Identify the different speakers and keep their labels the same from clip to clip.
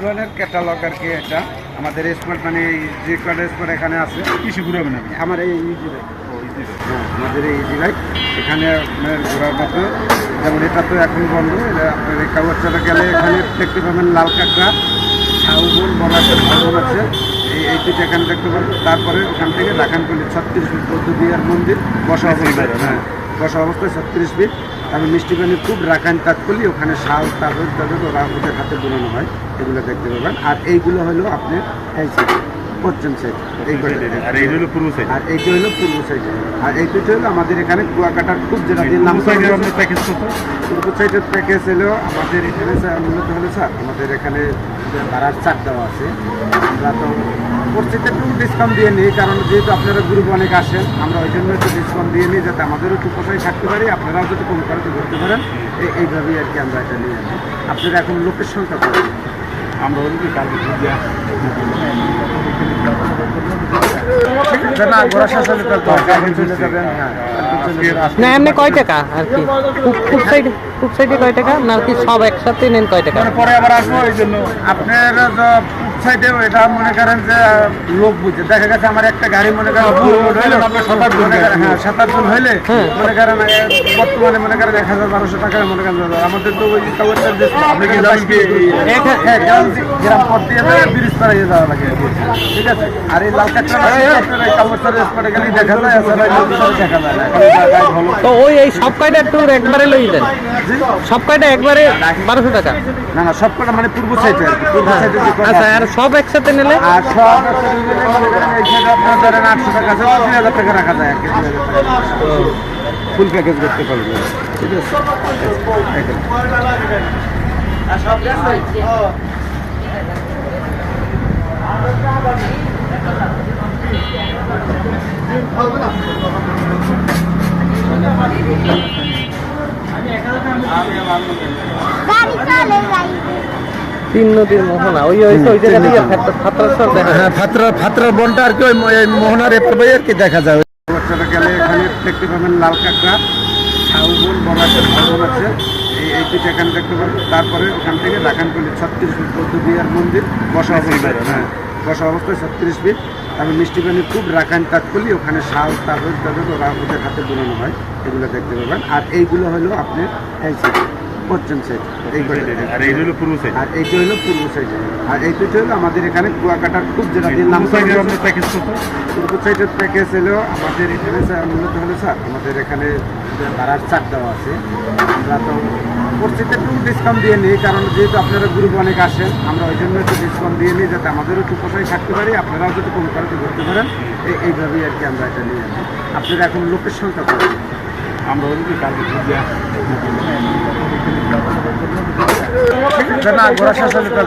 Speaker 1: পুরানের catalogue আর কি এটা। আমাদের স্পট মানে যে কটা স্পট এখানে আছে।
Speaker 2: কিছু ঘুরাবেন আপনি?
Speaker 1: আমার এই ইজি বাইক হ্যাঁ আমাদের এই ইজি বাইক এখানে আপনার ঘোরার মতো। যেমন এটা তো এখন বন্ধ। এটা আপনার এই কাগজটা গেলে এখানে দেখতে পাবেন লাল কাঁকড়া শাহুবন বলাটের ভবন আছে। এই এই দুটো এখানে দেখতে পাবেন। তারপরে ওখান থেকে রাখানপল্লি ছত্রিশ ফিট বৌদ্ধ বিহার মন্দির বসা অবস্থায় হ্যাঁ। বসা অবস্থায় ছত্রিশ ফিট তারপর মিষ্টি পানি খুব রাখান তাৎকলি ওখানে শাল তাগজ টাগজ ওরা ওদের হাতে বোনানো হয় এগুলো দেখতে পাবেন। আর এইগুলো হলো আপনার এই সাইড পশ্চিম সাইড
Speaker 2: আর এই হলো পূর্ব সাইড
Speaker 1: আর এইটা হলো পূর্ব সাইডে আর এই দুটো হলো আমাদের এখানে কুয়াকাটার খুব যেটা দিয়ে নাম
Speaker 2: প্যাকেজ কত?
Speaker 1: পূর্ব সাইডের প্যাকেজ হলো আমাদের এখানে স্যার মূলত হলো স্যার আমাদের এখানে ভাড়ার চার দেওয়া আছে আমরা তো পরিস্থিতি একটু ডিসকাউন্ট দিয়ে নিই কারণ যেহেতু আপনারা গ্রুপ অনেক আসেন আমরা ওই জন্য একটু ডিসকাউন্ট দিয়ে নিই যাতে আমাদেরও একটু কোথায় থাকতে পারি আপনারাও যদি কম খরচে ঘুরতে পারেন এই এইভাবেই আর কি আমরা এটা নিয়ে আসি। আপনারা এখন লোকেশনটা করেন
Speaker 2: আমরা কালকে
Speaker 1: ঘোরা যাবেন হ্যাঁ।
Speaker 3: না এমনি কয় টাকা আর কি? খুব খুব সাইডে খুব সাইডে কয় টাকা? না কি সব একসাথে নেন কয় টাকা?
Speaker 2: মানে পরে আবার আসব এই জন্য।
Speaker 1: আপনার সাইডে এটা মনে করেন যে লোক বুঝে। দেখা গেছে আমার একটা গাড়ি মনে করেন
Speaker 2: সাত আট জন
Speaker 1: হ্যাঁ সাত আট জন হইলে
Speaker 3: হ্যাঁ।
Speaker 1: মনে করেন বর্তমানে মনে করেন এক হাজার বারোশো টাকা মনে করেন আমাদের তো ওই হ্যাঁ গ্রাম পথ দিয়ে ব্রিজ পাড়িয়ে যাওয়া লাগে। ঠিক আছে? আর এই লাল কাঠটা আপনার এই কাগজ চার্জেস গেলেই দেখা যায় দেখা যায়
Speaker 3: তো ওই এই সব কয়টা ট্যুর একবারে লই দেন সব কয়টা একবারে বারোশো টাকা?
Speaker 1: না না সব কটা মানে পূর্ব সাইডে পূর্ব সাইডে
Speaker 3: আচ্ছা আর সব একসাথে নিলে?
Speaker 1: আর সব আপনার ধরেন আটশো টাকা আছে দুই হাজার টাকা রাখা যায় ফুল প্যাকেজ করতে পারবে। ঠিক আছে।
Speaker 4: গাড়ি চলে যাই।
Speaker 3: তিন নদীর মোহনা। ওই ওই ওই জায়গা দিয়ে ফাতরা সব দেখা
Speaker 1: হ্যাঁ ফাতরা বনটা আর কি ওই মোহনার এপার আর কি দেখা যায়। বাচ্চাটা গেলে এখানে দেখতে পাবেন লাল কাঁকড়া শাহুবন বলাটের ভবন আছে। এই এই দুটো এখানে দেখতে পাবেন। তারপরে ওখান থেকে রাখানপল্লি ছত্রিশ ফিট মন্দির বসা অবস্থায়। হ্যাঁ বসা অবস্থায় ছত্রিশ ফিট। তারপর মিষ্টি পানি খুব রাখান তাৎকলি ওখানে শাল তাগজ টাগজ ওরা ওদের হাতে বোনানো হয়। এগুলো দেখতে পাবেন। আর এইগুলো হলো আপনি এই পশ্চিম সাইড।
Speaker 2: আর এই হলো পূর্ব সাইড
Speaker 1: আর এইটা হলো পূর্ব সাইডে আর এই দুটো হলো আমাদের এখানে কুয়াকাটার খুব যেটা দিয়ে নাম
Speaker 2: প্যাকেজ
Speaker 1: পূর্ব সাইডের প্যাকেজ হলো আমাদের এখানে স্যার মূলত হলো স্যার আমাদের এখানে ভাড়ার চার দেওয়া আছে। আমরা তো পরিস্থিতি একটু ডিসকাউন্ট দিয়ে নিই কারণ যেহেতু আপনারা গ্রুপ অনেক আসেন আমরা ওই জন্য একটু ডিসকাউন্ট দিয়ে নিই যাতে আমাদেরও একটু কোথায় থাকতে পারি আপনারাও যদি কম খরচে ঘুরতে পারেন এইভাবেই আর কি আমরা এটা নিয়ে আপনারা এখন লোকেশনটা করেন
Speaker 2: আমরা হলো কালকে
Speaker 1: না ঘোরা শেষ হলে তো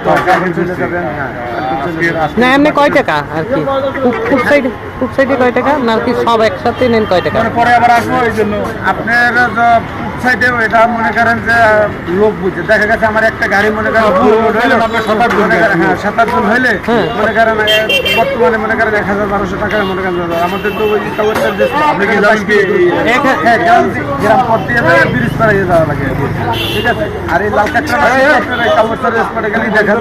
Speaker 1: হ্যাঁ।
Speaker 3: না এমনি কয় টাকা আর কি? খুব সাইডে খুব সাইডে কয় টাকা? না কি সব একসাথে নেন কয় টাকা?
Speaker 2: মানে পরে আবার আসব এই জন্য।
Speaker 1: আপনার সাইডে এটা মনে করেন যে লোক বুঝে। দেখা গেছে আমার একটা গাড়ি মনে করেন
Speaker 2: সাত
Speaker 1: মনে করেন, হ্যাঁ সাত আট জন হইলে
Speaker 3: হ্যাঁ।
Speaker 1: মনে করেন এ, বর্তমানে মনে করেন এক হাজার বারোশো টাকা মনে করেন আমাদের তো ওই হ্যাঁ গ্রাম গ্রাম পথ দিয়ে ব্রিজ পাড়িয়ে যাওয়া লাগে। আর ঠিক আছে? আর এই লাল দেখা যায়।